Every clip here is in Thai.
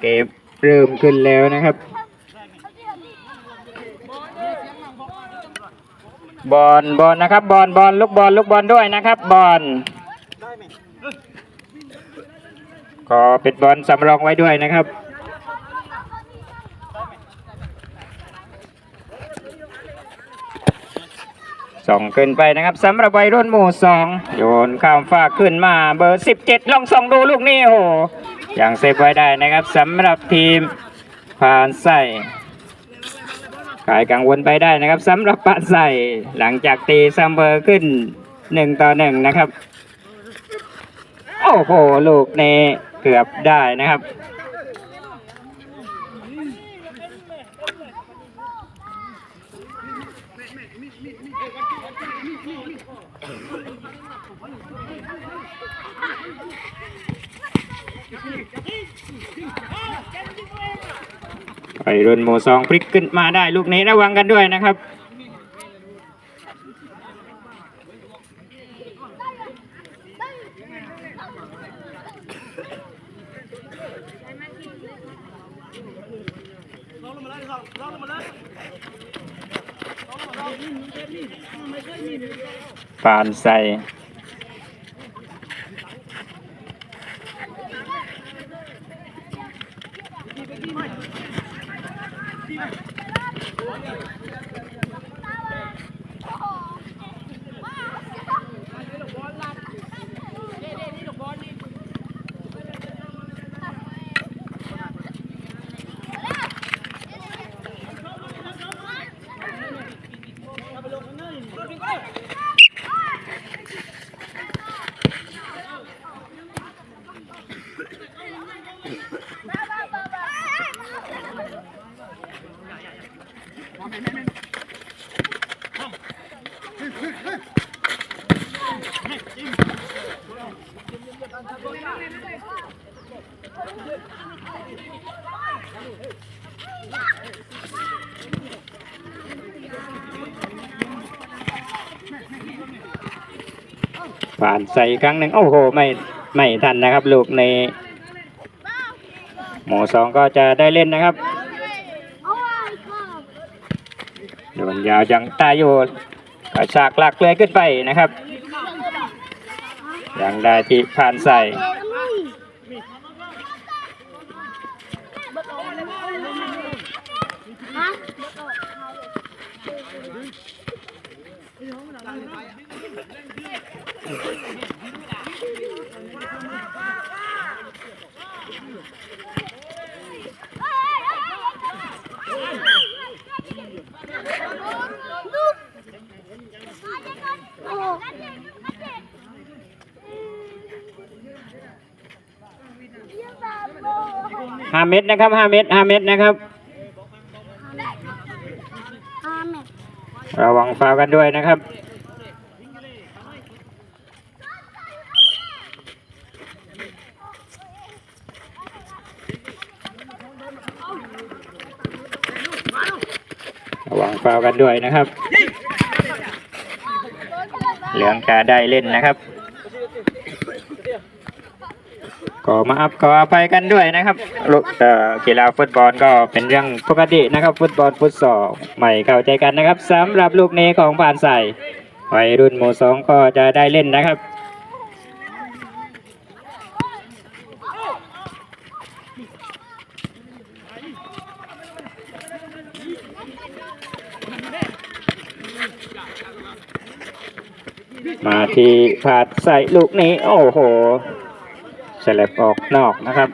เกมเริ่มขึ้นแล้วนะครับ บอลบอลนะครับ บอลบอลลูกบอลลูกบอลด้วยนะครับ บอลก็เป็นบอลสำรองไว้ด้วยนะครับ ส่งขึ้นไปนะครับสำหรับวัยรุ่นหมู่สองโยนข้ามฟากขึ้นมาเบอร์ 17 ลองส่องดูลูกนี้โอ้ยังเซฟไว้ได้นะครับสำหรับทีมผ่านใส่ขายกังวลไปได้นะครับสำหรับผ่านใส่หลังจากตีซัมเบอร์ขึ้น1ต่อ1นะครับ โอ้โห ลูกนี้เกือบได้นะครับ ไอรุ่นหมู่สองพลิกขึ้นมาได้ลูกนี้ระวังกันด้วยนะครับปานใส่ ปานใส่ครั้งหนึ่งโอ้โห ไม่ไม่ทันนะครับ ลูกใน หมู่สองก็จะได้เล่นนะครับโดนยาวจังตายอยู่กระชากหลักเลยขึ้นไปนะครับ ยังได้ที่ผ่านใส่ เม็ดนะครับห้าเม็ดห้าเม็ดนะครับ ระวังฟาวล์กันด้วยนะครับระวังฟาวล์กันด้วยนะครับ เหลืองจะได้เล่นนะครับ ก็มาอัพก็อภัยกันด้วยนะครับลูกเอ่อกีฬาฟุตบอลก็เป็นเรื่องปกตินะครับ ฟุตบอลฟุตซอลใหม่เข้าใจกันนะครับสำหรับลูกนี้ของผ่านใส่วัยรุ่นหมู่สองก็จะได้เล่นนะครับมาที่ผาดใส่ลูกนี้ โอ้โห สลับออกนอกนะครับ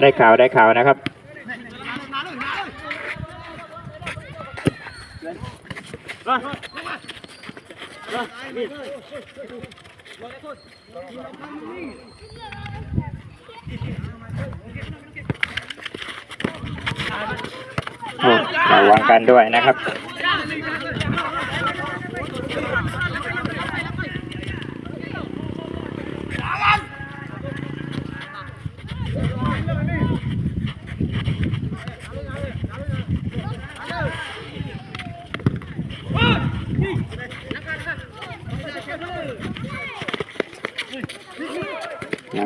ได้ข่าวได้ข่าวนะครับระวังกันด้วยนะครับ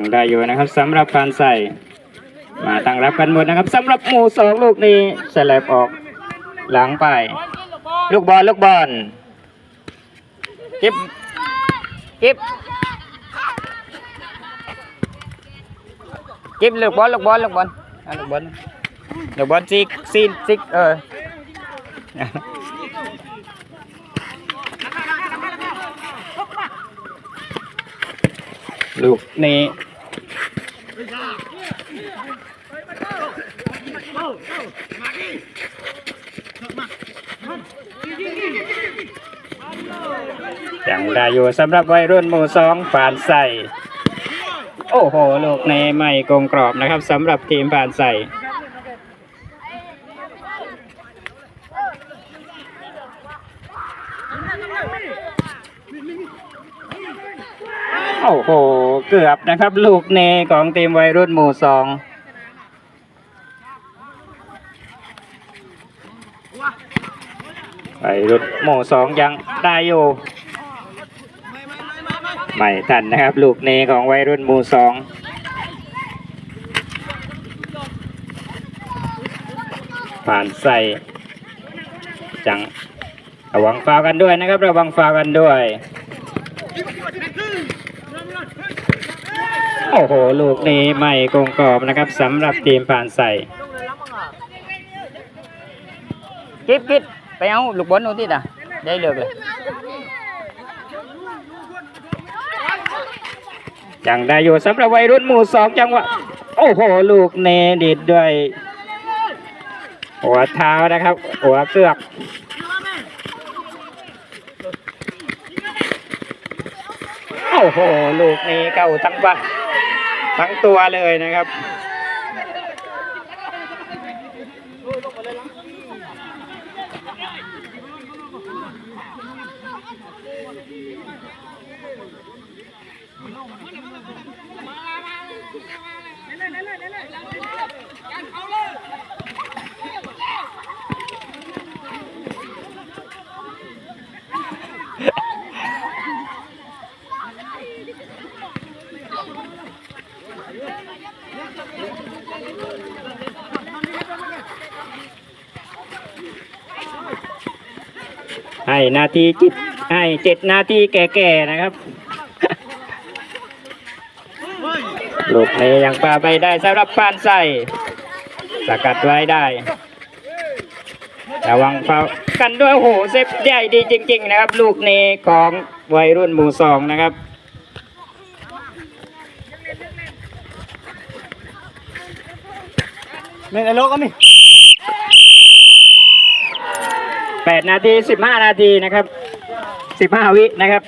ยังได้อยู่นะครับสำหรับการใส่ มาตั้งรับกันหมดนะครับสำหรับหมู่สองลูกนี้สลับออกหลังไป ลูกบอลลูกบอลเก็บเก็บเก็บลูกบอลลูกบอลลูกบอลลูกบอลลูกบอลซิกซีซิกเออลูกนี้ ยังได้อยู่สำหรับวัยรุ่นหมู่สองผ่านใส่ โอ้โห ลูกนี้ไม่กงกรอบนะครับสำหรับทีมผ่านใส่โอ้โห เกือบนะครับ ลูกเนของทีมวัยรุ่นหมู่สองวัยรุ่นหมู่สองยังได้อยู่ ไม่ทันนะครับ ลูกเนของวัยรุ่นมูสองผ่านใส่จังระวังฟาวกันด้วยนะครับ ระวังฟาวกันด้วย โอ้โห ลูกนี้ไม่กงกรอบนะครับสำหรับทีมผ่านใส่กิ๊บกิ๊บไปเอาลูกบอลนู่นที่น่ะได้เลือกเลย ยังได้อยู่สำหรับวัยรุ่นหมู่สองจังหวะโอ้โห ลูกเนดิดด้วย หัวเท้านะครับ หัวเกือกโอ้โห ลูกนี้เข้าทั้งบ้านทั้งตัวเลยนะครับ ให้นาทีจิตให้เจ็ดนาทีแก่ๆนะครับ ลูกนี้ยังปาไปได้สำหรับปานใส่สกัดไว้ได้ระวังเฝ้ากันด้วยโอ้โหเซฟใหญ่ดีจริง ๆ นะครับ ลูกนี้ของวัยรุ่นหมู่สองนะครับเล่นไอ้โลกก็มี แปดนาทีสิบห้านาทีนะครับสิบห้าวินะครับ